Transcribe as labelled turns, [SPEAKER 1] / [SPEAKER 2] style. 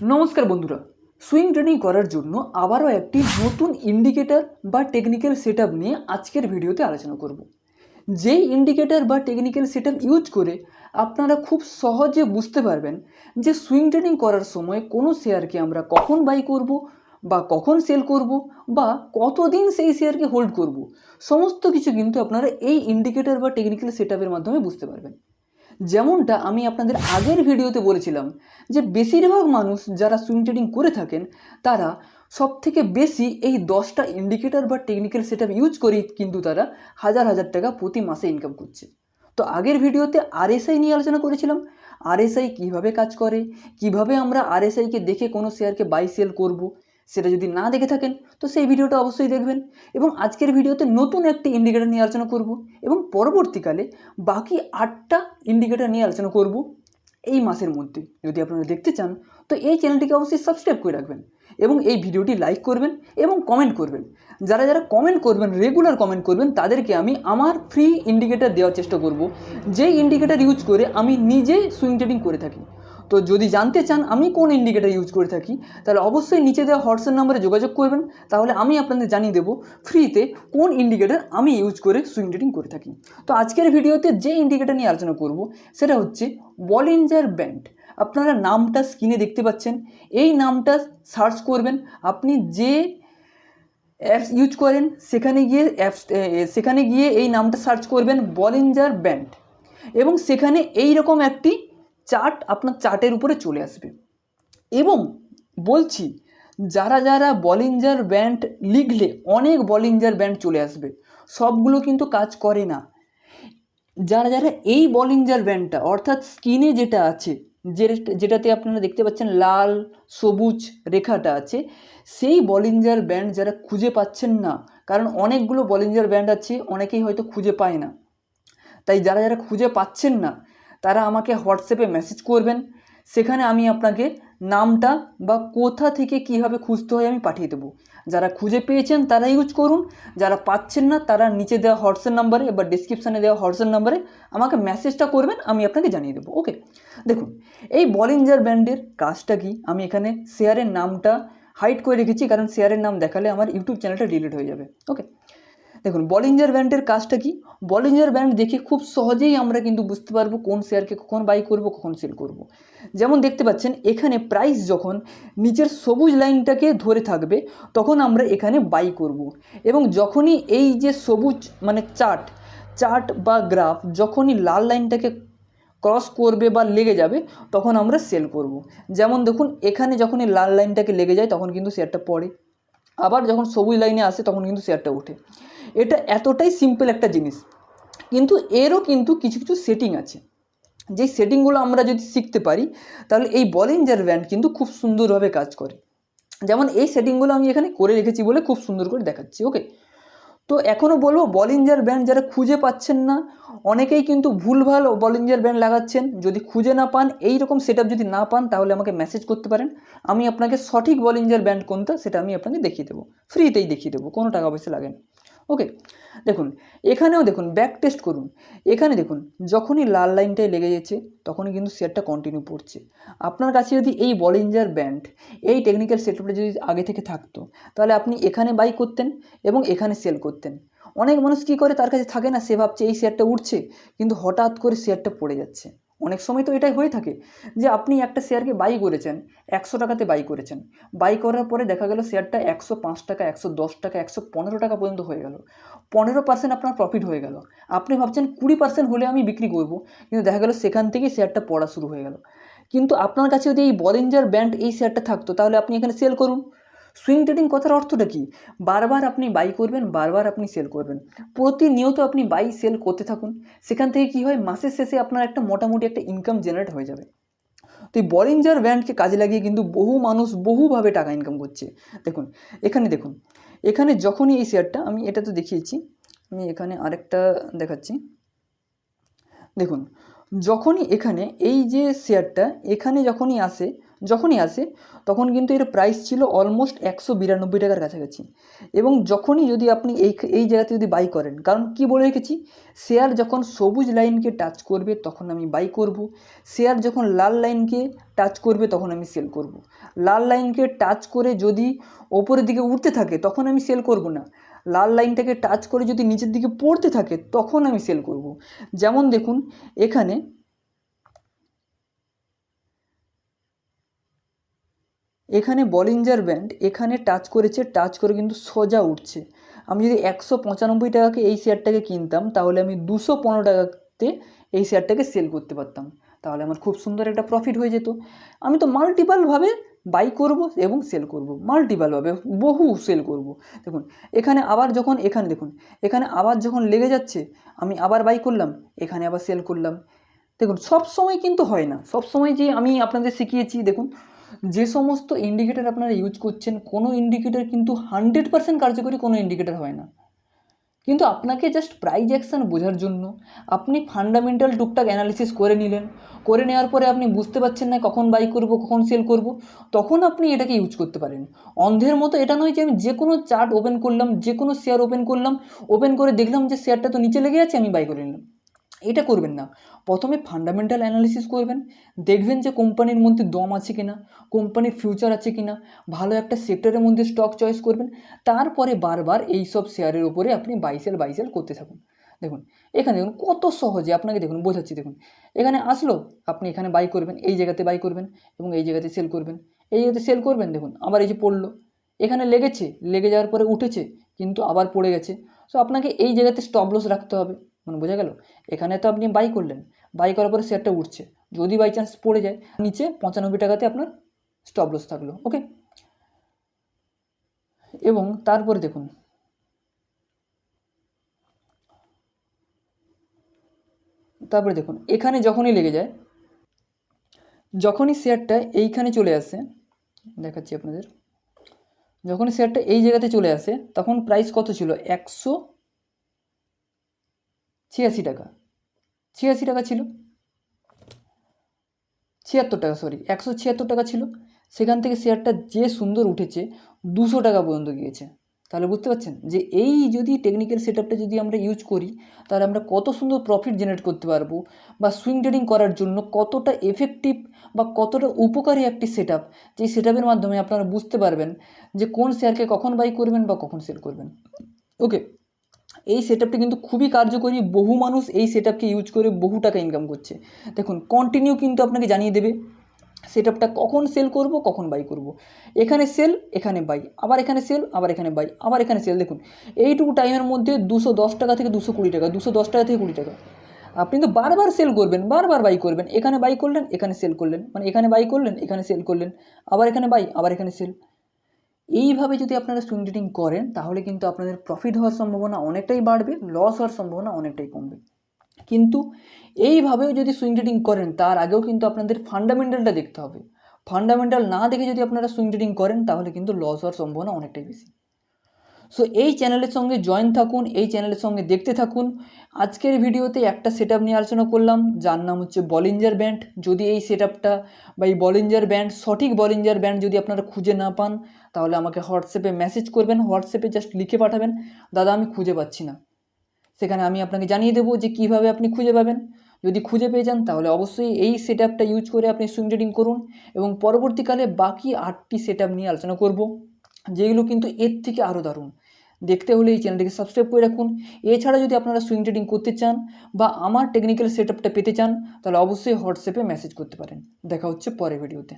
[SPEAKER 1] নমস্কার বন্ধুরা swing training করার জন্য আবারও একটি নতুন ইন্ডিকেটর বা টেকনিক্যাল সেট নিয়ে আজকের ভিডিওতে আলোচনা করব। যেই ইন্ডিকেটর বা টেকনিক্যাল সেট ইউজ করে আপনারা খুব সহজে বুঝতে পারবেন যে সুইং ট্রেনিং করার সময় কোনো শেয়ারকে আমরা কখন বাই করব বা কখন সেল করব বা কতদিন সেই শেয়ারকে হোল্ড করব, সমস্ত কিছু কিন্তু আপনারা এই ইন্ডিকেটর বা টেকনিক্যাল সেট মাধ্যমে বুঝতে পারবেন। যেমনটা আমি আপনাদের আগের ভিডিওতে বলেছিলাম, যে বেশিরভাগ মানুষ যারা সুইং ট্রেডিং করে থাকেন, তারা সব থেকে বেশি এই দশটা ইন্ডিকেটর বা টেকনিক্যাল সেট ইউজ করেই কিন্তু তারা হাজার হাজার টাকা প্রতি মাসে ইনকাম করছে। তো আগের ভিডিওতে আরএসআই নিয়ে আলোচনা করেছিলাম আরএসআই কীভাবে কাজ করে, কীভাবে আমরা আরএসআইকে দেখে কোনো শেয়ারকে বাই সেল করব সেটা যদি না দেখে থাকেন, তো সেই ভিডিওটা অবশ্যই দেখবেন। এবং আজকের ভিডিওতে নতুন একটি ইন্ডিকেটর নিয়ে আলোচনা করব এবং পরবর্তীকালে বাকি আটটা ইন্ডিকেটর নিয়ে আলোচনা করব এই মাসের মধ্যে। যদি আপনারা দেখতে চান, তো এই চ্যানেলটিকে অবশ্যই সাবস্ক্রাইব করে রাখবেন এবং এই ভিডিওটি লাইক করবেন এবং কমেন্ট করবেন। যারা যারা কমেন্ট করবেন রেগুলার কমেন্ট করবেন, তাদেরকে আমি আমার ফ্রি ইন্ডিকেটর দেওয়ার চেষ্টা করব। যেই ইন্ডিকেটর ইউজ করে আমি নিজে সুইং ট্রেডিং করে থাকি। তো যদি জানতে চান আমি কোন ইন্ডিকেটার ইউজ করে থাকি, তাহলে অবশ্যই নিচে দেওয়া হোয়াটসঅ্যাপ নাম্বারে যোগাযোগ করবেন। তাহলে আমি আপনাদের জানিয়ে দেবো ফ্রিতে কোন ইন্ডিকেটার আমি ইউজ করে সুইং ট্রেডিং করে থাকি। তো আজকের ভিডিওতে যে ইন্ডিকেটার নিয়ে আলোচনা করব, সেটা হচ্ছে বলিঞ্জার ব্যান্ড আপনারা নামটা স্ক্রিনে দেখতে পাচ্ছেন। এই নামটা সার্চ করবেন। আপনি যে অ্যাপস ইউজ করেন, সেখানে গিয়ে অ্যাপস সেখানে গিয়ে এই নামটা সার্চ করবেন বলিঞ্জার ব্যান্ড এবং সেখানে এই রকম একটি চার্ট আপনার চার্টের উপরে চলে আসবে। এবং বলছি, যারা যারা বলিঞ্জার ব্যান্ড লিখলে অনেক বলিঞ্জার ব্যান্ড চলে আসবে, সবগুলো কিন্তু কাজ করে না। যারা যারা এই বলিঞ্জার ব্যান্ডটা অর্থাৎ স্কিনে যেটা আছে যেটাতে আপনারা দেখতে পাচ্ছেন লাল, সবুজ রেখাটা আছে, সেই বলিঞ্জার ব্যান্ড যারা খুঁজে পাচ্ছেন না, কারণ অনেকগুলো বলিঞ্জার ব্যান্ড আছে, অনেকেই হয়তো খুঁজে পায় না। তাই যারা যারা খুঁজে পাচ্ছেন না তারা আমাকে হোয়াটসঅ্যাপে মেসেজ করবেন। সেখানে আমি আপনাকে নামটা বা কোথা থেকে কীভাবে খুঁজতে হয় আমি পাঠিয়ে দেবো। যারা খুঁজে পেয়েছেন তারা ইউজ করুন। যারা পাচ্ছেন না তারা নিচে দেওয়া হোয়াটসঅ্যাপ নাম্বারে বা ডিসক্রিপশানে দেওয়া হোয়াটসঅ্যাপ নাম্বারে আমাকে মেসেজটা করবেন, আমি আপনাকে জানিয়ে দেবো। ওকে দেখুন, এই বলিঞ্জার ব্যান্ডের কাজটা কি? আমি এখানে শেয়ারের নামটা হাইড করে রেখেছি, কারণ শেয়ারের নাম দেখালে আমার ইউটিউব চ্যানেলটা ডিলিট হয়ে যাবে। ওকে দেখুন বলিঞ্জার ব্যান্ডের কাজটা কি বলিঞ্জার ব্যান্ড দেখে খুব সহজেই আমরা কিন্তু বুঝতে পারব কোন শেয়ারকে কখন বাই করব, কখন সেল করব। যেমন দেখতে পাচ্ছেন, এখানে প্রাইস যখন নিচের সবুজ লাইনটাকে ধরে থাকবে, তখন আমরা এখানে বাই করব। এবং যখনই এই যে সবুজ মানে চার্ট চার্ট বা গ্রাফ যখনই লাল লাইনটাকে ক্রস করবে বা লেগে যাবে, তখন আমরা সেল করব। যেমন দেখুন, এখানে যখনই লাল লাইনটাকে লেগে যায়, তখন কিন্তু শেয়ারটা পড়ে আবার যখন সবুজ লাইনে আসে, তখন কিন্তু শেয়ারটা ওঠে এটা এতটাই সিম্পল একটা জিনিস। কিন্তু এরও কিন্তু কিছু কিছু সেটিং আছে। যেই সেটিংগুলো আমরা যদি শিখতে পারি, তাহলে এই বলিঞ্জার ব্যান্ড কিন্তু খুব সুন্দরভাবে কাজ করে। যেমন এই সেটিংগুলো আমি এখানে করে রেখেছি বলে খুব সুন্দর করে দেখাচ্ছি ওকে তো এখনও বলব বলিঞ্জার ব্যান্ড যারা খুঁজে পাচ্ছেন না, অনেকেই কিন্তু ভুলভাল বলিঞ্জার ব্যান্ড লাগাচ্ছেন। যদি খুঁজে না পান, এই রকম সেট যদি না পান, তাহলে আমাকে মেসেজ করতে পারেন। আমি আপনাকে সঠিক বলিঞ্জার ব্যান্ড কোনটা, সেটা আমি আপনাকে দেখিয়ে দেবো। ফ্রিতেই দেখিয়ে দেবো, কোনো টাকা পয়সা লাগে না। ওকে দেখুন, এখানেও দেখুন ব্যাক টেস্ট করুন। এখানে দেখুন, যখনই লাল লাইনটায় লেগে যাচ্ছে, তখনই কিন্তু শেয়ারটা কন্টিনিউ পড়ছে। আপনার কাছে যদি এই বলিঞ্জার ব্যান্ড এই টেকনিক্যাল সেটআপটা যদি আগে থেকে থাকতো, তাহলে আপনি এখানে বাই করতেন এবং এখানে সেল করতেন। অনেক মানুষ কী করে, তার কাছে থাকে না, সে ভাবছে এই শেয়ারটা উঠছে কিন্তু হঠাৎ করে শেয়ারটা পড়ে যাচ্ছে। অনেক সময় তো এটাই হয়ে থাকে যে আপনি একটা শেয়ারকে বাই করেছেন, একশো টাকাতে বাই করেছেন। বাই করার পরে দেখা গেল শেয়ারটা একশো পাঁচ টাকা, একশো দশ টাকা, একশো পনেরো টাকা পর্যন্ত হয়ে গেল। পনেরো পার্সেন্ট আপনার প্রফিট হয়ে গেল। আপনি ভাবছেন কুড়ি পার্সেন্ট হলে আমি বিক্রি করব, কিন্তু দেখা গেল সেখান থেকেই শেয়ারটা পড়া শুরু হয়ে গেল। কিন্তু আপনার কাছে যদি এই বরেঞ্জার ব্যান্ড এই শেয়ারটা থাকতো, তাহলে আপনি এখানে সেল করুন। সুইং ট্রেডিং কথার অর্থটা কি? বারবার আপনি বাই করবেন, বারবার আপনি সেল করবেন। প্রতিনিয়ত আপনি বাই সেল করতে থাকুন। সেখান থেকে কি হয়? মাসের শেষে আপনার একটা মোটামুটি একটা ইনকাম জেনারেট হয়ে যাবে। তো এই বলিঞ্জার ব্যান্ডকে কাজে লাগিয়ে কিন্তু বহু মানুষ বহুভাবে টাকা ইনকাম করছে। দেখুন, এখানে দেখুন, এখানে যখনই এই শেয়ারটা আমি এটা তো দেখিয়েছি, আমি এখানে আরেকটা দেখাচ্ছি। দেখুন, যখনই এখানে এই যে শেয়ারটা এখানে যখনই আসে যখনই আসে, তখন কিন্তু এর প্রাইস ছিল অলমোস্ট একশো বিরানব্বই টাকার কাছাকাছি। এবং যখনই যদি আপনি এই এই জায়গাতে যদি বাই করেন, কারণ কি বলে রেখেছি? শেয়ার যখন সবুজ লাইনকে টাচ করবে, তখন আমি বাই করব। শেয়ার যখন লাল লাইনকে টাচ করবে, তখন আমি সেল করব। লাল লাইনকে টাচ করে যদি ওপরের দিকে উঠতে থাকে, তখন আমি সেল করব না। লাল লাইনটাকে টাচ করে যদি নিচের দিকে পড়তে থাকে, তখন আমি সেল করব। যেমন দেখুন, এখানে এখানে বলিঞ্জার ব্যান্ড এখানে টাচ করেছে টাচ করে কিন্তু সোজা উঠছে। আমি যদি একশো পঁচানব্বই টাকাকে এই শেয়ারটাকে কিনতাম, তাহলে আমি দুশো পনেরো টাকাতে এই শেয়ারটাকে সেল করতে পারতাম। তাহলে আমার খুব সুন্দর একটা প্রফিট হয়ে যেত। আমি তো মাল্টিপালভাবে বাই করব এবং সেল করব। মাল্টিপালভাবে বহু সেল করব। দেখুন, এখানে আবার যখন, এখানে দেখুন, এখানে আবার যখন লেগে যাচ্ছে, আমি আবার বাই করলাম, এখানে আবার সেল করলাম। দেখুন সব সময় কিন্তু হয় না। সব সময় যে আমি আপনাদের শিখিয়েছি, দেখুন যে সমস্ত ইন্ডিকেটার আপনারা ইউজ করছেন, কোনো ইন্ডিকেটার কিন্তু হান্ড্রেড পার্সেন্ট কার্যকরী কোনো ইন্ডিকেটার হয় না। কিন্তু আপনাকে জাস্ট প্রাইজ অ্যাকশান বোঝার জন্য আপনি ফান্ডামেন্টাল টুকটাক অ্যানালিসিস করে নিলেন। করে নেওয়ার পরে আপনি বুঝতে পারছেন না কখন বাই করব, কখন সেল করব, তখন আপনি এটাকে ইউজ করতে পারেন। অন্ধের মতো এটা নয় যে আমি যে কোনো চার্ট ওপেন করলাম, যে কোনো শেয়ার ওপেন করলাম ওপেন করে দেখলাম যে শেয়ারটা তো নিচে লেগে আছে, আমি বাই করে নিলাম। এটা করবেন না। প্রথমে ফান্ডামেন্টাল অ্যানালিসিস করবেন, দেখবেন যে কোম্পানির মধ্যে দম আছে কিনা কোম্পানির ফিউচার আছে কিনা, ভালো একটা সেক্টরের মধ্যে স্টক চয়েস করবেন, তারপরে বারবার এই সব শেয়ারের উপরে আপনি বাইসেল বাইসেল করতে থাকুন। দেখুন, এখানে দেখুন কত সহজে আপনাকে দেখুন, বোঝাচ্ছি দেখুন। এখানে আসলো, আপনি এখানে বাই করবেন, এই জায়গাতে বাই করবেন এবং এই জায়গাতে সেল করবেন। এই জায়গাতে সেল করবেন, দেখুন, আবার এই যে পড়ল, এখানে লেগেছে, লেগে যাওয়ার পরে উঠেছে, কিন্তু আবার পড়ে গেছে। সো আপনাকে এই জায়গাতে স্টপ লস রাখতে হবে। মানে বোঝা গেল? এখানে তো আপনি বাই করলেন। বাই করার পরে শেয়ারটা উঠছে। যদি বাই চান্স পড়ে যায়, নিচে পঁচানব্বই টাকাতে আপনার স্টপ লস থাকল ওকে এবং তারপরে দেখুন। তারপরে দেখুন, এখানে যখনই লেগে যায়, যখনই শেয়ারটা এইখানে চলে আসে, দেখাচ্ছি আপনাদের যখন শেয়ারটা এই জায়গাতে চলে আসে, তখন প্রাইস কত ছিল? একশো ছিয়াশি টাকা। ছিয়াশি টাকা ছিল। ছিয়াত্তর টাকা সরি একশো ছিয়াত্তর টাকা ছিল। সেখান থেকে শেয়ারটা যে সুন্দর উঠেছে, দুশো টাকা পর্যন্ত গিয়েছে। তাহলে বুঝতে পারছেন যে এই যদি টেকনিক্যাল সেট যদি আমরা ইউজ করি, তাহলে আমরা কত সুন্দর প্রফিট জেনারেট করতে পারব বা সুইং ট্রেডিং করার জন্য কতটা এফেক্টিভ বা কতটা উপকারী একটি সেট আপ যে সেট মাধ্যমে আপনারা বুঝতে পারবেন যে কোন শেয়ারকে কখন বাই করবেন বা কখন সেল করবেন। ওকে এই সেট কিন্তু খুবই কার্যকরী। বহু মানুষ এই সেট ইউজ করে বহু টাকা ইনকাম করছে। দেখুন কন্টিনিউ কিন্তু আপনাকে জানিয়ে দেবে সেট কখন সেল করব, কখন বাই করব। এখানে সেল এখানে বাই আবার এখানে সেল আবার এখানে বাই আবার এখানে সেল দেখুন, এইটুকু টাইমের মধ্যে দুশো দশ টাকা থেকে দুশো কুড়ি টাকা, দুশো দশ টাকা থেকে কুড়ি টাকা। আপনি তো বারবার সেল করবেন, বারবার বাই করবেন। এখানে বাই করলেন, এখানে সেল করলেন। মানে এখানে বাই করলেন, এখানে সেল করলেন। আবার এখানে বাই আবার এখানে সেল এইভাবে যদি আপনারা সুইং ট্রেডিং করেন, তাহলে কিন্তু আপনাদের প্রফিট হওয়ার সম্ভাবনা অনেকটাই বাড়বে লস হওয়ার সম্ভাবনা অনেকটাই কমবে। কিন্তু এইভাবেও যদি সুইং ট্রেডিং করেন, তার আগেও কিন্তু আপনাদের ফান্ডামেন্টালটা দেখতে হবে। ফান্ডামেন্টাল না দেখে যদি আপনারা সুইং ট্রেডিং করেন, তাহলে কিন্তু লস হওয়ার সম্ভাবনা অনেকটাই বেশি। সো এই চ্যানেলের সঙ্গে জয়েন থাকুন, এই চ্যানেলের সঙ্গে দেখতে থাকুন। আজকের ভিডিওতে একটা সেট নিয়ে আলোচনা করলাম, যার নাম হচ্ছে বলিঞ্জার ব্যান্ড যদি এই সেট বা এই বলিঞ্জার ব্যান্ড সঠিক বলিঞ্জার ব্যান্ড যদি আপনারা খুঁজে না পান, তাহলে আমাকে হোয়াটসঅ্যাপে মেসেজ করবেন হোয়াটসঅ্যাপে জাস্ট লিখে পাঠাবেন। দাদা, আমি খুঁজে পাচ্ছি না। সেখানে আমি আপনাকে জানিয়ে দেবো যে কীভাবে আপনি খুঁজে পাবেন। যদি খুঁজে পেয়ে যান, তাহলে অবশ্যই এই সেট ইউজ করে আপনি সুইং ট্রেডিং করুন এবং পরবর্তীকালে বাকি আটটি সেট নিয়ে আলোচনা করব, যেগুলো কিন্তু এর থেকে আরও দারুণ। দেখতে হলে এই চ্যানেলটিকে সাবস্ক্রাইব করে রাখুন। এছাড়া যদি আপনারা সুইং ট্রেডিং করতে চান বা আমার টেকনিক্যাল সেট পেতে চান, তাহলে অবশ্যই হোয়াটসঅ্যাপে মেসেজ করতে পারেন। দেখা হচ্ছে পরের ভিডিওতে